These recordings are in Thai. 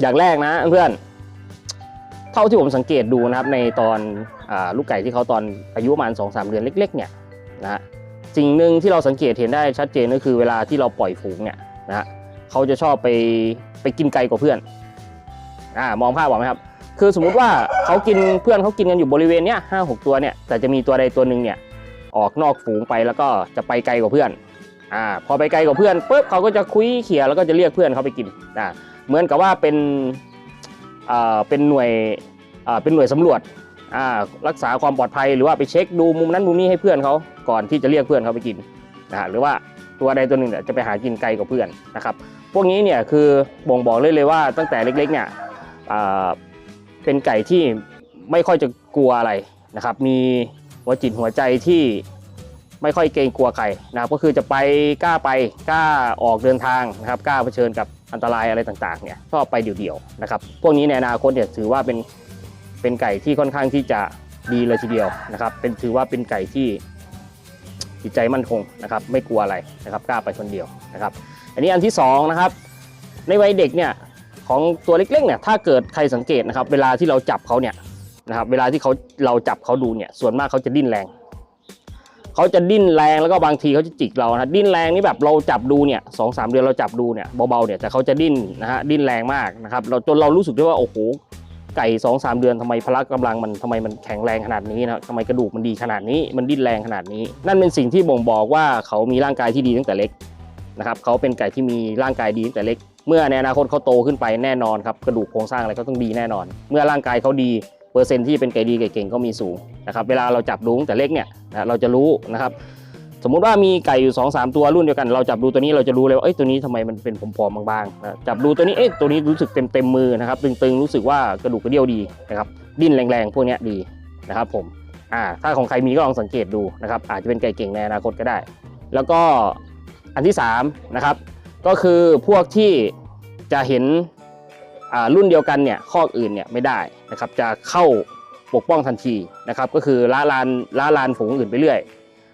อย่างแรกนะเพื่อน เท่าที่ผมสังเกตดูนะครับในตอนอลูกไก่ที่เขาตอนอายุประมาณสองสามเดือนเล็ก ๆ เนี่ยนะฮะสิ่งหนึ่งที่เราสังเกตเห็นได้ชัดเจนก็คือเวลาที่เราปล่อยฝูงเนี่ยนะฮะเขาจะชอบไปไปกินไกลกว่าเพื่อนอ่ามองภาพบอกไหมครับ คือสมมุติว่าเขากินเพื่อนเขากินกันอยู่บริเวณเนี้ยห้าหกตัวเนี่ยแต่จะมีตัวใดตัวหนึ่งเนี่ยออกนอกฝูงไปแล้วก็จะไปไกลกว่าเพื่อนอ่าพอไปไกลกว่าเพื่อนปุ๊บเขาก็จะคุยเขี่ยแล้วก็จะเรียกเพื่อนเขาไปกินอ่า เหมือนกับว่าเป็นเป็นหน่วยเป็นหน่วยสำรวจรักษาความปลอดภัย หรือว่าไปเช็คดูมุมนั้นมุมนี้ให้เพื่อนเขาก่อนที่จะเรียกเพื่อนเขาไปกินนะฮะหรือว่าตัวใดตัวหนึ่งจะไปหากินไกลกว่าเพื่อนนะครับ พวกนี้เนี่ยคือบ่งบอกเลยเลยว่าตั้งแต่เล็กๆเนี่ยเป็นไก่ที่ไม่ค่อยจะกลัวอะไรนะครับ มีหัวจิตหัวใจที่ไม่ค่อยเกรงกลัวใครนะครก็คือจะไปกล้าไปกล้าออกเดินทางนะครับกล้าเผชิญกับ อันตรายอะไรต่างๆเนี่ยชอบไปเดี่ยวๆนะครับพวกนี้ในอนาคตเนี่ยถือว่าเป็นเป็นไก่ที่ค่อนข้างที่จะดีเลยทีเดียวนะครับ เป็นถือว่าเป็นไก่ที่จิตใจมั่นคงนะครับ ไม่กลัวอะไรนะครับกล้าไปคนเดียวนะครับ อันนี้อันที่สองนะครับในวัยเด็กเนี่ยของตัวเล็กๆเนี่ยถ้าเกิดใครสังเกตนะครับ เวลาที่เราจับเขาเนี่ยนะครับเวลาที่เขาเราจับเขาดูเนี่ยส่วนมากเขาจะดิ้นแรง เขาจะดิ้นแรงแล้วก็บางทีเขาจะจิกเรานะดิ้นแรงนี่แบบเราจับดูเนี่ยสองสามเดือนเราจับดูเนี่ยเบาๆเนี่ยแต่เขาจะดิ้นนะฮะดิ้นแรงมากนะครับเราจนเรารู้สึกได้ว่าโอ้โหไก่สองสามเดือนทำไมพละกำลังมันทำไมมันแข็งแรงขนาดนี้นะทำไมกระดูกมันดีขนาดนี้มันดิ้นแรงขนาดนี้ นั่นเป็นสิ่งที่บ่งบอกว่าเขามีร่างกายที่ดีตั้งแต่เล็กนะครับเขาเป็นไก่ที่มีร่างกายดีตั้งแต่เล็ก เมื่อในอนาคตเขาโตขึ้นไปแน่นอนครับกระดูกโครงสร้างอะไรก็ต้องดีแน่นอน เมื่อร่างกายเขาดี ปอร์เซ็นต์ที่เป็นไก่ดีไก่เก่งก็มีสูงนะครับเวลาเราจับดูแต่เล็กเนี่ยนะเราจะรู้นะครับสมมุติว่ามีไก่อยู่2อสตัวรุ่นเดียวกัน เราจับดูตัวนี้เราจะรู้เลยว่าเอ้ยตัวนี้ทำไมมันเป็นผอมๆบางๆนะจับดูตัวนี้เอ๊ะตัวนี้รู้สึกเต็มเต็มมือนะครับตึงๆรู้สึกว่ากระดูกกระเดี่ยวดีนะครับดิ้นแรงๆพวกนี้ดีนะครับผมอ่าถ้าของใครมีก็ลองสังเกตดูนะครับอาจจะเป็นไก่เก่งในอนาคตก็ได้ แล้วก็อันที่สามนะครับก็คือพวกที่จะเห็น รุ่นเดียวกันเนี่ยข้ออื่นเนี่ยไม่ได้นะครับจะเข้าปกป้องทันทีนะครับก็คือละลานละลานฝูงอื่นไปเรื่อย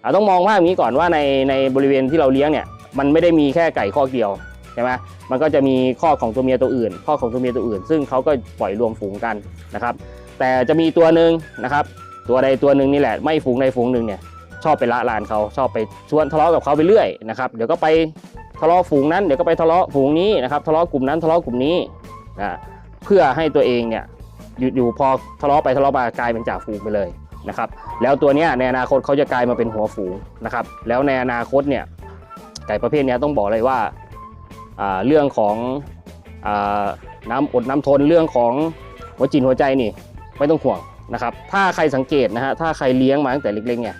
อต้องมองภาพอย่างนี้ก่อนว่าในในบริเวณที่เราเลี้ยงเนี่ยมันไม่ได้มีแค่ไก่ข้อเดียวใช่ไหมมันก็จะมีข้อของตัวเมียตัวอื่น ข้อของตัวเมียตัวอื่น ซึ่งเขาก็ปล่อยรวมฝูงกันนะครับแต่จะมีตัวหนึ่งนะครับตัวใดตัวหนึ่งนี่แหละไม่ฝูงใดฝูงหนึ่งเนี่ยชอบไปละลานเขาชอบไปชวนทะเลาะกับเขาไปเรื่อยนะครับเดี๋ยวก็ไปทะเลาะฝูงนั้นเดี๋ยวก็ไปทะเลาะฝูงนี้นะครับทะเลาะกลุ่มนั้นทะเลาะกลุ่มนี้ นะเพื่อให้ตัวเองเนี่ยอยู่อยู่พอทะเลาะไปทะเลาะมากลายเป็นจ่าฝูงไปเลยนะครับ แล้วตัวเนี้ยในอนาคตเขาจะกลายมาเป็นหัวฝูงนะครับ แล้วในอนาคตเนี่ยไก่ประเภทนี้ต้องบอกเลยว่าาเรื่องของอน้ำอดน้ำทนเรื่องของหัวจิตหัวใจนี่ไม่ต้องห่วงนะครับ ถ้าใครสังเกตนะฮะถ้าใครเลี้ยงมาตั้งแต่เล็กๆเนี่ย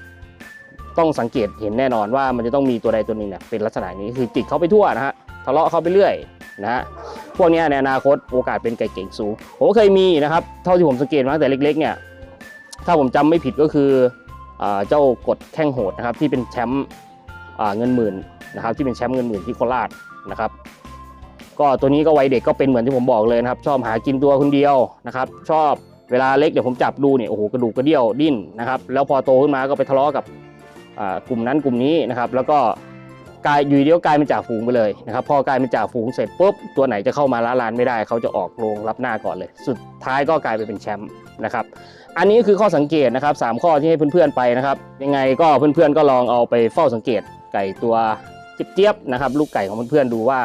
ต้องสังเกตเห็นแน่นอนว่ามันจะต้องมีตัวใดตัวหนึ่งเนี่ยเป็นลักษณะนี้คือจิกเขาไปทั่วนะฮะทะเลาะเขาไปเรื่อยนะฮะ พวกนี้ในอนาคตโอกาสเป็นไก่เก่งสูงผมก็เคยมีนะครับเท่าที่ผมสังเกตมาตั้งแต่เล็กๆเนี่ยถ้าผมจำไม่ผิดก็คืออเจ้ากดแข้งโหดนะครับที่เป็นแชมป์เงินหมื่นนะครับที่เป็นแชมป์เงินหมื่นที่โคราชนะครับก็ตัวนี้ก็วัยเด็กก็เป็นเหมือนที่ผมบอกเลยนะครับ ชอบหากินตัวคนเดียวนะครับ ชอบเวลาเล็กเดี๋ยวผมจับดูเนี่ยโอ้โหกระดูกกระเดี่ยวดิ้นนะครับ แล้วพอโตขึ้นมาก็ไปทะเลาะกับกลุ่มนั้นกลุ่มนี้นะครับ แล้วก็ กลายอยู่เดีก็กลายเป็นจ่าฝูงไปเลยนะครับพอกลายเป็นจ่าฝูงเสร็จปุ๊บตัวไหนจะเข้ามาละลานไม่ได้ เขาจะออกโรงรับหน้าก่อนเลย สุดท้ายก็กลายไปเป็นแชมป์นะครับอันนี้คือข้อสังเกตนะครับสามข้อที่ให้เพื่อนๆไปนะครับ ยังไงก็เพื่อนๆก็ลองเอาไปเฝ้าสังเกตไก่ตัวเจี๊ยบๆนะครับลูกไก่ของเพื่อนๆดูว่า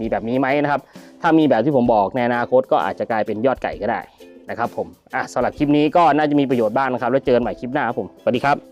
มีแบบนี้ไหมนะครับ ถ้ามีแบบที่ผมบอกในอนาคตก็อาจจะกลายเป็นยอดไก่ก็ได้นะครับผมอะสำหรับคลิปนี้ก็น่าจะมีประโยชน์บ้างนะครับ แล้วเจอกันใหม่คลิปหน้าครับผมสวัสดีครับ